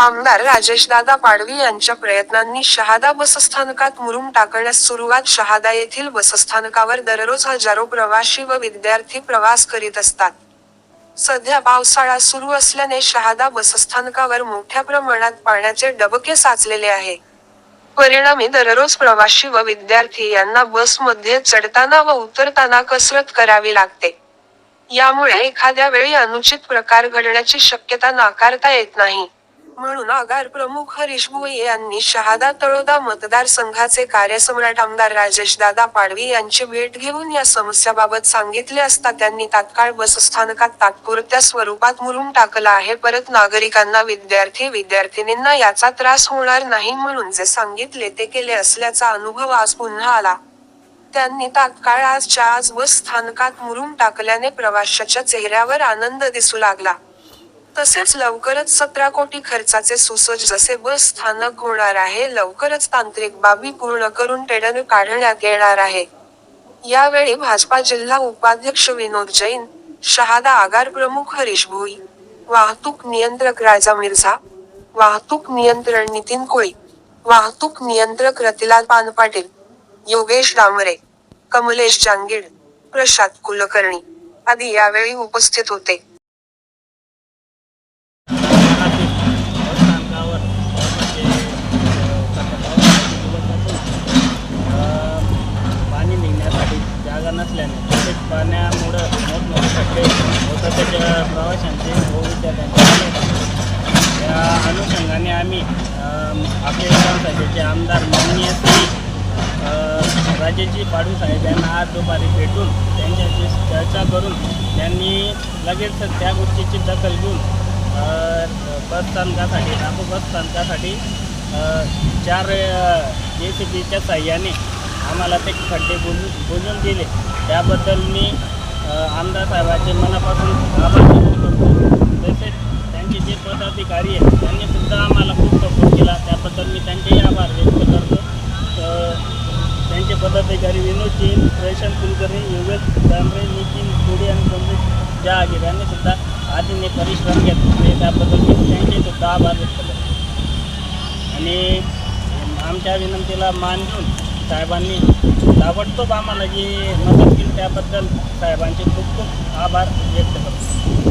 आमदार राजेशदादा पाडवी यांच्या प्रयत्नांनी शहादा बसस्थानकात मुरुम टाकण्यास सुरुवात. शहादा येथील बसस्थानकावर दररोज हजारो प्रवाशी व विद्यार्थी प्रवास करीत असतात. सध्या पावसाळा सुरू असल्याने शहादा बसस्थानकावर मोठ्या प्रमाणात पाण्याचे डबके साचलेले आहे. परिणामी दररोज प्रवाशी व विद्यार्थी यांना बसमध्ये चढताना व उतरताना कसरत करावी लागते. यामुळे एखाद्या वेळी अनुचित प्रकार घडण्याची शक्यता नाकारता येत नाही. म्हणून आगार प्रमुख हरीश भोये यांनी शहादा तळोदा मतदारसंघाचे कार्यसम्राट आमदार राजेशदादा पाडवी यांची भेट घेऊन या समस्याबाबत सांगितले असता त्यांनी तात्काळ बसस्थानकात तात्पुरत्या स्वरूपात मुरून टाकला आहे. परत नागरिकांना विद्यार्थी विद्यार्थिनींना याचा त्रास होणार नाही म्हणून जे सांगितले ते केले असल्याचा अनुभव आज पुन्हा आला. त्यांनी तात्काळ आजच्या आज बस स्थानकात मुरून टाकल्याने प्रवाशाच्या चेहऱ्यावर आनंद दिसू लागला. तसेच लवकरच सतरा कोटी खर्चाचे सुसज्ज जसे बस स्थानक होणार आहे. लवकरच तांत्रिक बाबी पूर्ण करून टेंडर काढण्यात येणार आहे. यावेळी भाजपा जिल्हा उपाध्यक्ष विनोद जैन शहादा आगार प्रमुख हरीश भोई वाहतूक नियंत्रक राजा मिर्झा वाहतूक नियंत्रण नितीन कोळी वाहतूक नियंत्रक रतिलाल पानपाटील योगेश डांबरे कमलेश जांगीड प्रशांत कुलकर्णी आदी यावेळी उपस्थित होते. जागा तसेच पाण्यामुळं मोठमोठे खड्डे होतात त्याच्या प्रवाशांचे व विद्यार्थ्यांचे या त्या अनुषंगाने आम्ही आपल्या आपले आमदार माननीय श्री राजेजी पाडू साहेब यांना आज दुपारी भेटून त्यांच्याशी चर्चा करून त्यांनी लगेच त्या गोष्टीची दखल घेऊन बसस्थानकासाठी नागपूर बसस्थानकासाठी चार जे सी बीच्या साह्याने आम्हाला ते खड्डे बोलून बोलून दिले. त्याबद्दल मी आमदार साहेबाचे मनापासून आभार व्यक्त करतो. तसेच त्यांचे जे पदाधिकारी आहेत त्यांनी सुद्धा आम्हाला खूप सपोर्ट केला. त्याबद्दल मी त्यांचेही आभार व्यक्त करतो. त्यांचे पदाधिकारी विनोद जैन रेशम कुलकर्णी योगेश दामरे नितीन कोडी आणि ज्या जहागीर यांनी सुद्धा आधीने परिश्रम घेतले. म्हणजे त्याबद्दल मी त्यांचे सुद्धा आभार व्यक्त करतो. आणि आमच्या विनंतीला मान घेऊन साहेबांनी ताबडतोब आम्हाला जी मदत केली त्याबद्दल साहेबांचे खूप खूप आभार व्यक्त करतो.